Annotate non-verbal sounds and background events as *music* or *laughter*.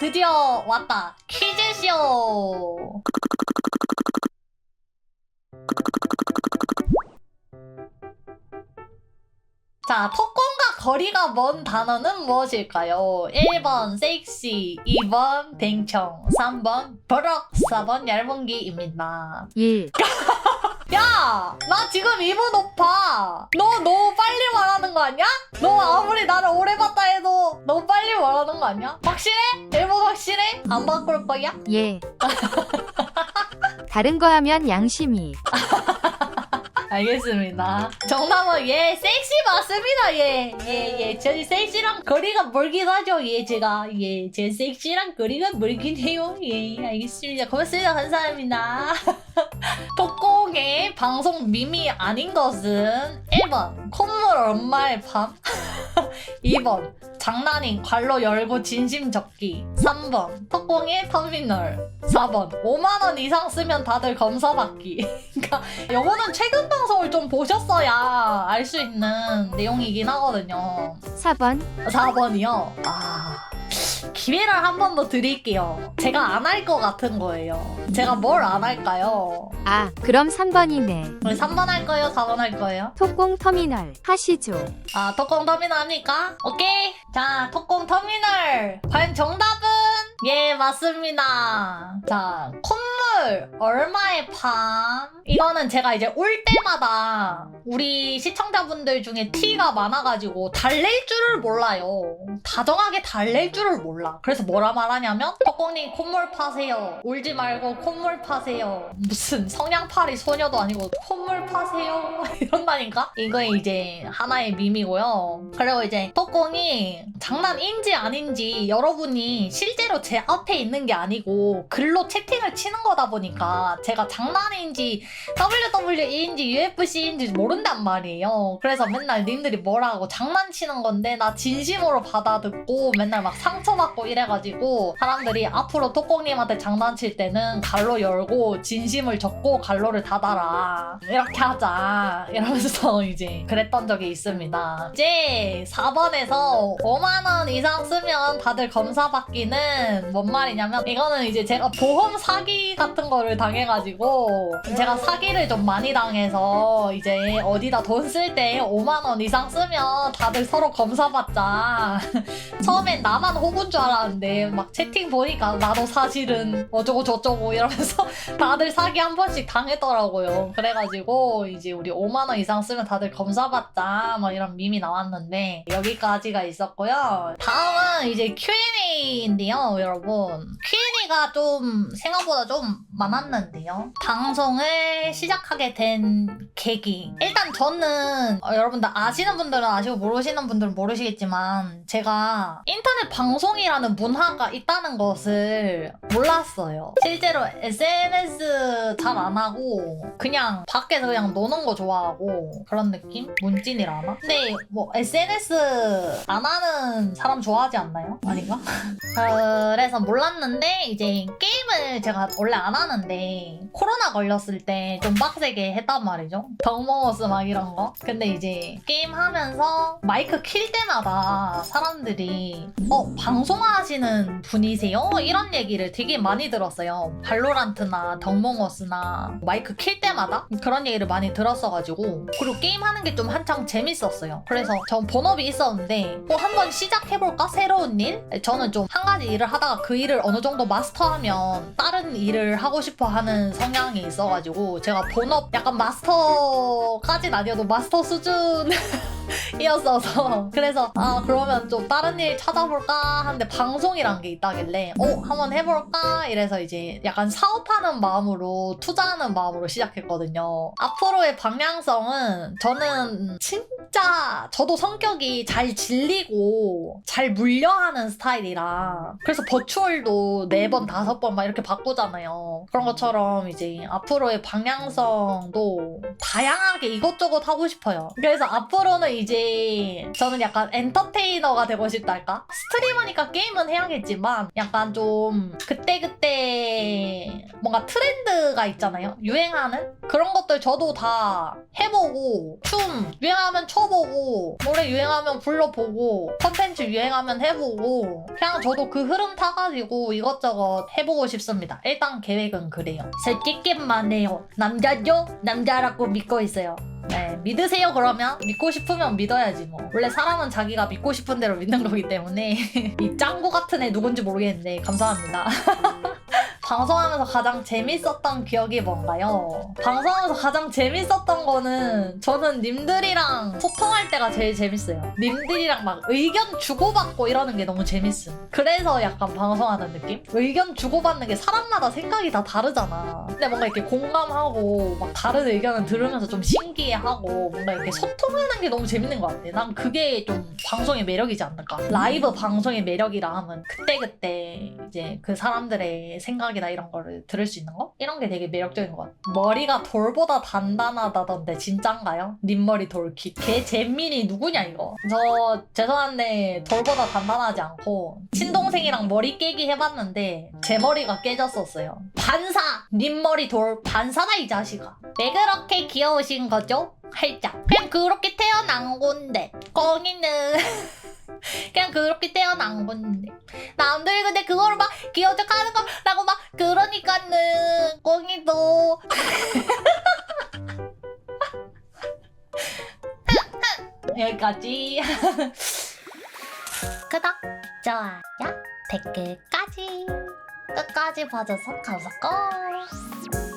드디어 왔다. 퀴즈쇼. 자, 턱공과 거리가 먼 단어는 무엇일까요? 1번 섹시, 2번 뱅청, 3번 버럭, 4번 얇은기입니다. 1, 야! 나 지금 2분 오빠! 너 너무 빨리 말하는 거 아니야? 너 아무리 나를 오래 봤다 해도 너무 빨리 말하는 거 아니야? 확실해? 1분 확실해? 안 바꿀 거야? 예. 다른 거 하면 양심이. 알겠습니다. 정답은 예, 섹시 맞습니다. 예, 예, 예. 저희 섹시랑 거리가 멀긴 하죠. 예, 제가 예, 제 섹시랑 거리가 멀긴 해요. 예, 알겠습니다. 고맙습니다. 감사합니다. *laughs* 독공의 방송 밈이 아닌 것은 1번 콧물 엄마의 밤 *laughs* 2번 장난인 관로 열고 진심 적기. 3번 턱공의 터미널. 4번 5만원 이상 쓰면 다들 검사받기. *laughs* 그러니까 요거는 최근 방송을 좀 보셨어야 알 수 있는 내용이긴 하거든요. 4번, 4번이요? 아 기회를 한 번 더 드릴게요 제가 안 할 것 같은 거예요 제가 뭘 안 할까요? 아, 그럼 3번이네. 우리 3번 할 거예요? 4번 할 거예요? 톡공 터미널 하시죠. 아, 톡공 터미널 합니까? 오케이. 자, 톡공 터미널. 과연 정답은? 예, 맞습니다. 자, 콧물, 얼마의 밤. 이거는 제가 이제 올 때마다 우리 시청자분들 중에 티가 많아가지고 달랠 줄을 몰라요. 다정하게 달랠 줄을 몰라. 그래서 뭐라 말하냐면, 톡공님 콧물 파세요. 울지 말고 콧물 파세요. 무슨 성냥팔이 소녀도 아니고 콧물 파세요. 이런다니까? 이거 이제 하나의 밈이고요. 그리고 이제 톡공이 장난인지 아닌지 여러분이 실제로 제 앞에 있는 게 아니고 글로 채팅을 치는 거다 보니까 제가 장난인지 WWE인지 UFC인지 모른단 말이에요. 그래서 맨날 님들이 뭐라고 장난치는 건데 나 진심으로 받아듣고 맨날 막 상처받고 이래가지고 사람들이 앞으로 톡공님한테 장난칠 때는 갈로 열고 진심을 적고 갈로를 닫아라 이렇게 하자 이러면서 *laughs* 이제 그랬던 적이 있습니다. 이제 4번에서 5만원 이상 쓰면 다들 검사 받기는 뭔 말이냐면 이거는 이제 제가 보험 사기 같은 거를 당해가지고 제가 사기를 좀 많이 당해서 이제 어디다 돈 쓸 때 5만원 이상 쓰면 다들 서로 검사 받자. *laughs* 처음엔 나만 호구인 줄 알았는데 막 채팅 보니까 나도 사실은 어쩌고 저쩌고 이러면서 *laughs* 다들 사기 한 번씩 당했더라고요. 그래가지고 이제 우리 5만 원 이상 쓰면 다들 검사 받자 막 이런 밈이 나왔는데 여기까지가 있었고요. 다음은 이제 Q&A인데요, 여러분. Q&A가 좀 생각보다 좀 많았는데요. 방송을 시작하게 된 계기. 일단 저는 어, 여러분들 아시는 분들은 아시고 모르시는 분들은 모르시겠지만 제가 인터넷 방송이라는 문화가 있다는 것을 몰랐어요. 실제로 SNS 잘 안 하고 그냥 밖에서 그냥 노는 거 좋아하고 그런 느낌? 문진이라나? 근데 뭐 SNS 안 하는 사람 좋아하지 않나요? 아닌가? *laughs* 그래서 몰랐는데 이제 게임을 제가 원래 안 하는 데 코로나 걸렸을 때 좀 빡세게 했단 말이죠. 덕몽어스 막 이런 거. 근데 이제 게임 하면서 마이크 킬 때마다 사람들이 어 방송하시는 분이세요? 이런 얘기를 되게 많이 들었어요. 발로란트나 덕몽어스나 마이크 킬 때마다 그런 얘기를 많이 들었어가지고 그리고 게임 하는 게 좀 한창 재밌었어요. 그래서 전 본업이 있었는데 뭐 한번 시작해볼까 새로운 일? 저는 좀 한 가지 일을 하다가 그 일을 어느 정도 마스터하면 다른 일을 하고 싶어 하는 성향이 있어가지고 제가 본업 약간 마스터까진 아니어도 마스터 수준 *laughs* 이었어서. *laughs* 그래서 아 그러면 좀 다른 일 찾아볼까? 하는데 방송이란 게 있다길래 어 한번 해볼까? 이래서 이제 약간 사업하는 마음으로 투자하는 마음으로 시작했거든요. 앞으로의 방향성은 저는 진짜 저도 성격이 잘 질리고 잘 물려하는 스타일이라. 그래서 버추얼도 네 번 다섯 번 막 이렇게 바꾸잖아요. 그런 것처럼 이제 앞으로의 방향성도 다양하게 이것저것 하고 싶어요. 그래서 앞으로는 이제 저는 약간 엔터테이너가 되고 싶달까? 스트리머니까 게임은 해야겠지만 약간 좀 그때그때 뭔가 트렌드가 있잖아요. 유행하는 그런 것들 저도 다 해보고 춤 유행하면 춰보고 노래 유행하면 불러보고 컨텐츠 유행하면 해보고 그냥 저도 그 흐름 타가지고 이것저것 해보고 싶습니다. 일단 계획은 그래요. 솔직히만 해요. 남자죠? 남자라고 믿고 있어요. 네, 믿으세요 그러면? 믿고 싶으면 믿어야지 뭐. 원래 사람은 자기가 믿고 싶은 대로 믿는 거기 때문에. *laughs* 이 짱구 같은 애 누군지 모르겠는데 감사합니다 *laughs* 방송하면서 가장 재밌었던 기억이 뭔가요? 방송하면서 가장 재밌었던 거는 저는 님들이랑 소통할 때가 제일 재밌어요. 님들이랑 막 의견 주고받고 이러는 게 너무 재밌음. 그래서 약간 방송하는 느낌? 의견 주고받는 게 사람마다 생각이 다 다르잖아. 근데 뭔가 이렇게 공감하고 막 다른 의견을 들으면서 좀 신기해하고 뭔가 이렇게 소통하는 게 너무 재밌는 것 같아. 난 그게 좀 방송의 매력이지 않을까. 라이브 방송의 매력이라 하면 그때그때 이제 그 사람들의 생각이 나 이런 거를 들을 수 있는 거? 이런 게 되게 매력적인 것 같아. 머리가 돌보다 단단하다던데 진짠가요? 님 머리 돌킥. 개 잼민이 누구냐 이거. 저 죄송한데 돌보다 단단하지 않고 친동생이랑 머리 깨기 해봤는데 제 머리가 깨졌었어요. 반사! 님 머리 돌 반사다 이 자식아. 왜 그렇게 귀여우신 거죠? 활짝. 그냥 그렇게 태어난 건데. 꽁이는. *laughs* 그냥 그렇게 태어난 건데. 남들이 근데 그거를 막 귀여적 하는 거라고 막 그러니까는 꽁이도. 여기까지. 구독 좋아요 댓글까지. 끝까지 봐줘서 감사합니다